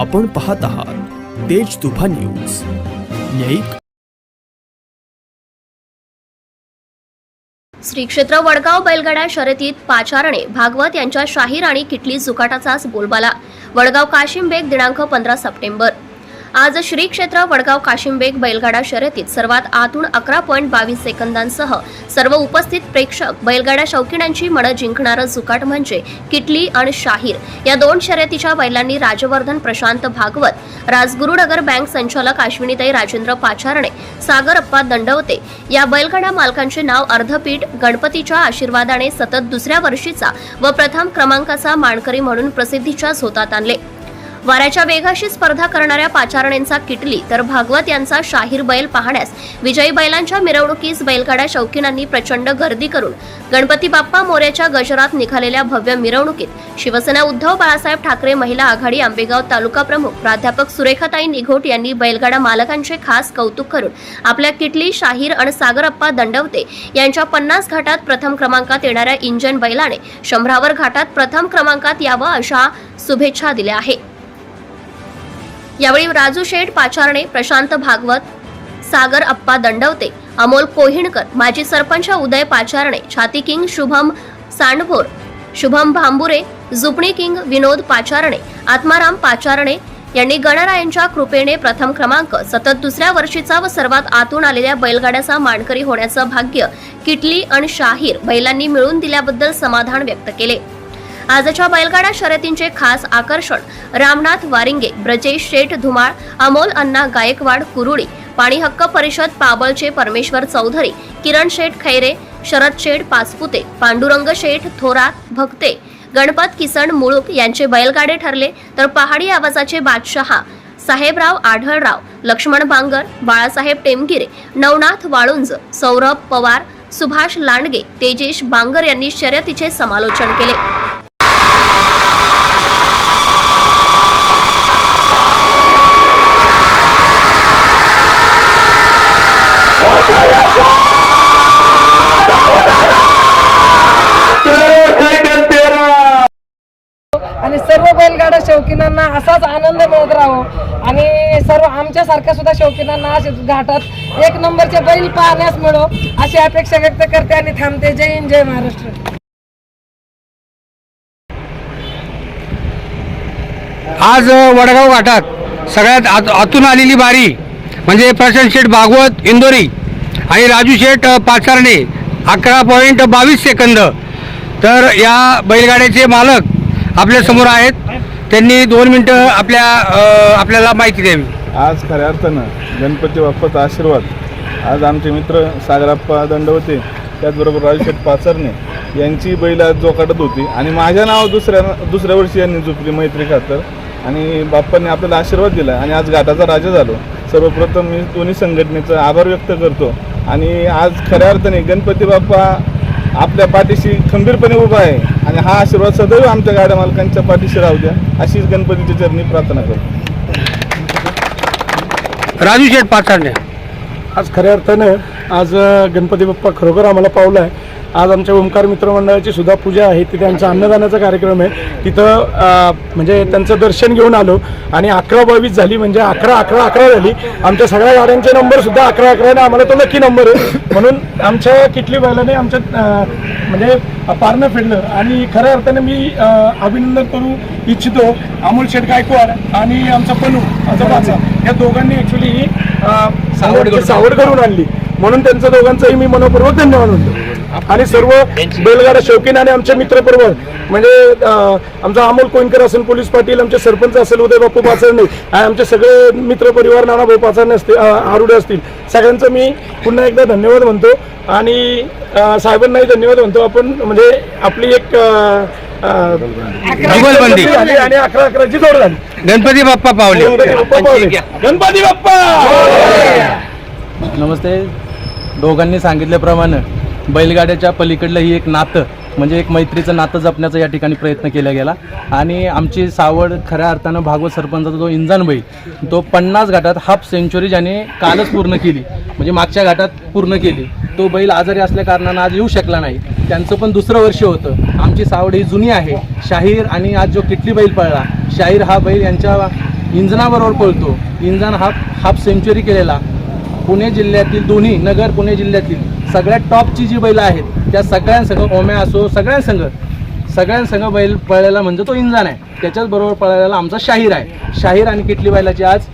आपण पाहत आहात तेज तुफा न्यूज. न्यायिक श्री क्षेत्र वडगाव बैलगाडा शर्यतीत पाचारणे भागवत यांच्या शाहीर आणि किटली जुकाटाचाच बोलबाला. वडगाव काशिमबेग दिनांक पंधरा सप्टेंबर. आज श्री क्षेत्र वडगाव काशिमबेग बैलगाडा शर्यतीत सर्वात आतून अकरा पॉईंट बावीस सेकंदांसह सर्व उपस्थित प्रेक्षक बैलगाडा शौकीनांची मनं जिंकणारं जुकाट म्हणजे किटली आणि शाहीर. या दोन शर्यतीच्या बैलांनी राजवर्धन प्रशांत भागवत राजगुरुनगर बँक संचालक अश्विनीताई राजेंद्र पाचारणे सागर अप्पा दंडवते. या बैलगाडा मालकांचे नाव अर्धपीठ गणपतीच्या आशीर्वादाने सतत दुसऱ्या वर्षीचा व प्रथम क्रमांकाचा मानकरी म्हणून प्रसिद्धीच्या झोतात आणले. वाऱ्याच्या वेगाशी स्पर्धा करणाऱ्या पाचारणेंचा किटली तर भागवत यांचा शाहीर बैल पाहण्यास विजयी बैलांच्या मिरवणुकीस बैलगाड्या शौकीनांनी प्रचंड गर्दी करून गणपती बाप्पा मोर्याच्या गजरात निघालेल्या भव्य मिरवणुकीत शिवसेना उद्धव बाळासाहेब ठाकरे महिला आघाडी आंबेगाव तालुका प्रमुख प्राध्यापक सुरेखाताई निघोट यांनी बैलगाडा मालकांचे खास कौतुक करून आपल्या किटली शाहीर आणि सागरप्पा दंडवते यांच्या पन्नास घाटात प्रथम क्रमांकात येणाऱ्या इंजन बैलाने शंभरावर घाटात प्रथम क्रमांकात यावं अशा शुभेच्छा दिल्या आहे यावेळी राजू शेठ पाचारणे प्रशांत भागवत सागर अप्पा दंडवते अमोल कोहिणकर माजी सरपंच उदय पाचारणे छाती किंग शुभम सांडभोर शुभम भांबुरे जुपणी किंग विनोद पाचारणे आत्माराम पाचारणे यांनी गणरायांच्या कृपेने प्रथम क्रमांक सतत दुसऱ्या वर्षीचा व सर्वात आतून आलेल्या बैलगाड्याचा मानकरी होण्याचं भाग्य किटली आणि शाहीर बैलांनी मिळून दिल्याबद्दल समाधान व्यक्त केले. आजच्या बैलगाडा शर्यतींचे खास आकर्षण. रामनाथ वारिंगे ब्रजेश शेठ धुमाळ अमोल अण्णा गायकवाड कुरुडी पाणी हक्क परिषद पाबळचे परमेश्वर चौधरी किरण शेठ खैरे शरद शेठ पाचपुते पांडुरंग शेठ थोरात भक्ते गणपत किसन मुळूक यांचे बैलगाडे ठरले. तर पहाडी आवाजाचे बादशहा साहेबराव आढळराव लक्ष्मण बांगर बाळासाहेब टेमगिरे नवनाथ वाळुंज सौरभ पवार सुभाष लांडगे तेजेश बांगर यांनी शर्यतीचे समालोचन केले. आणि सर्व बैलगाडा शौकीनांना असाच आनंद मिळत राहो. आणि सर्व आमच्यासारख्या सुद्धा शौकीनांना घाटात एक नंबरचे बैल पाहण्यास मिळो अशी अपेक्षा व्यक्त करते आणि थांबते. जय हिंद जय महाराष्ट्र. आज वडगाव घाटात सगळ्यात आत आतून आलेली बारी म्हणजे प्रशांत शेठ भागवत इंदोरी आणि राजू शेठ पाचारणे अकरा पॉईंट बावीस सेकंद. तर या बैलगाड्याचे मालक आपल्यासमोर आहेत. त्यांनी दोन मिनटं आपल्या अ, आपल्याला माहिती द्यावी. आज खऱ्या अर्थानं गणपती बाप्पाचा आशीर्वाद. आज आमचे मित्र सागराप्पा दंडवते त्याचबरोबर राजशेठ पाचरणे यांची बैल आज जोकाटत होती. आणि माझ्या नाव दुसऱ्या दुसऱ्या वर्षी यांनी झुपली मैत्री खातर. आणि बाप्पांनी आपल्याला आशीर्वाद दिला आणि आज घाटाचा राजा झालो. सर्वप्रथम मी दोन्ही संघटनेचा आभार व्यक्त करतो. आणि आज खऱ्या अर्थाने गणपती बाप्पा आपल्या पाठीशी खंबीरपणे उभा आहे आणि हा आशीर्वाद सदैव आमच्या गाड्या मालकांच्या पाठीशी राहू द्या. अशीच गणपतीच्या चरणी प्रार्थना करतो राजू शेठ पाचारणे आज खऱ्या अर्थानं आज गणपती बाप्पा खरोखर आम्हाला पावला आहे आज आमच्या ओंकार मित्रमंडळाची सुद्धा पूजा आहे. तिथे आमचा अन्नदानाचा कार्यक्रम आहे. तिथं म्हणजे त्यांचं दर्शन घेऊन आलो आणि अकरा बावीस झाली म्हणजे अकरा अकरा अकरा झाली. आमच्या सगळ्या गाड्यांचे नंबर सुद्धा अकरा अकराने आम्हाला तो नक्की नंबर आहे. म्हणून आमच्या किटली बैलाने आमच्या म्हणजे पारणं फेडलं. आणि खऱ्या अर्थाने मी अभिनंदन करू इच्छितो अमोल शेठ गायकवाड आणि आमचा पनू आजोबाचा या दोघांनी ॲक्च्युली ही सावड सावड करून आणली. म्हणून त्यांचं दोघांचंही मी मनपूर्वक धन्यवाद म्हणतो. आणि सर्व बैलगाडा शौकीन आणि आमचे मित्र बरोबर म्हणजे आमचा अमोल कोईनकर असेल पोलीस पाटील आमचे सरपंच असेल उदय बापू पाचरणे आणि आमचे सगळे मित्र परिवार नानाभाऊ पाचरणे असतील आरुडे असतील सगळ्यांचं मी पुन्हा एकदा धन्यवाद म्हणतो. आणि साहेबांनाही धन्यवाद म्हणतो. आपण म्हणजे आपली एक आणि अकरा अकराची जोड झाली. गणपती बाप्पा पावले. गणपती बाप्पा पावले. गणपती बाप्पा! नमस्ते. दोघांनी सांगितल्याप्रमाणे बैलगाड्याच्या पलीकडलं ही एक नातं म्हणजे एक मैत्रीचं नातं जपण्याचा या ठिकाणी प्रयत्न केला गेला. आणि आमची सावड खऱ्या अर्थानं भागवत सरपंचाचा जो इंजान बैल तो पन्नास घाटात हाफ सेंचुरी ज्याने कालच पूर्ण केली म्हणजे मागच्या घाटात पूर्ण केली. तो बैल आजारी असल्या कारणानं आज येऊ शकला नाही. त्यांचं पण दुसरं वर्ष होतं. आमची सावड ही जुनी आहे. शाहीर आणि आज जो किटली बैल पळला शाहीर हा बैल यांच्या इंजनाबरोबर पळतो. इंजन हा हाफ सेंचुरी केलेला. पुणे जिल्ह्यातील दोन्ही नगर पुणे जिल्ह्यातील सगळ्यात टॉपची जी बैलं आहेत त्या सगळ्यांसंग ओम्या असो सगळ्यांसंग सगळ्यांसंग बैल पळायला म्हणजे तो इंजन आहे. त्याच्याच बरोबर पळायला आमचा शाहीर आहे. शाहीर आणि किटली बैलाची आज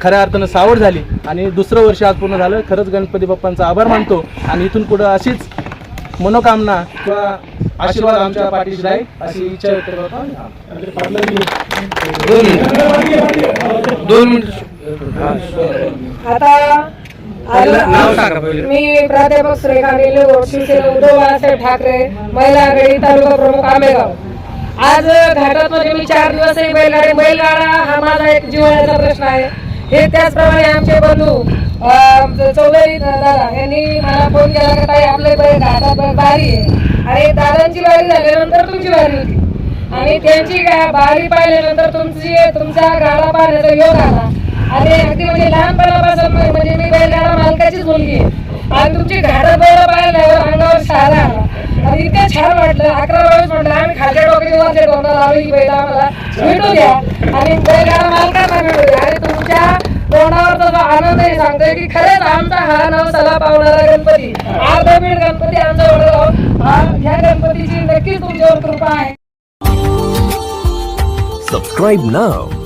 खऱ्या अर्थानं सावड झाली आणि दुसरं वर्ष आज पूर्ण झालं. खरंच गणपती बाप्पांचा आभार मानतो आणि इथून पुढं अशीच मनोकामना किंवा आशीर्वाद आमच्या पाठीशी राहील अशी इच्छा व्यक्त करतो दोन मिनिट. आता नाव सांगा पहिले. मी प्राध्यापक सुरेखा निले शिवसेना उद्धव बाळासाहेब ठाकरे महिला आघाडी तालुका प्रमुख आंबेगाव. आज घाटात मध्ये मी चार दिवस एक बैलगाडी बैलगाडा हा माझा एक जिव्हाळ्याचा प्रश्न आहे. हे त्याचप्रमाणे आमचे बंधू चौधरी दादा यांनी मला फोन केला की ताई आपले बैल घाटात बारी आहे. आणि दादांची बारी झाल्यानंतर तुमची बारी होती. आणि त्यांची बारी पाहिल्यानंतर तुमची तुमचा गाडा पाहण्याचा योग आला. अरे अगदी म्हणजे लहानपणापासून म्हणजे मी बैलगाडा मालकाचीच मुलगी आणि तुमची घाडं बैल पाहिल्यावर अंगावर शहारा आला आणि इतकं छान वाटलं. अकरा वेळेस म्हटलं आम्ही खालच्या डोक्याची वरच्या डोंगर लावली ही बैल आम्हाला? भेटू द्या. आणि बैलगाडा मालकांना भेटू द्या. आणि तुमच्या तोंडावरचा जो आनंद आहे सांगतोय की खरंच आमचा हा नाव सला पावणारा गणपती. अर्धबीड गणपती आमचा वडगाव. हा ह्या गणपतीची नक्कीच तुमच्यावर कृपा आहे. Subscribe now.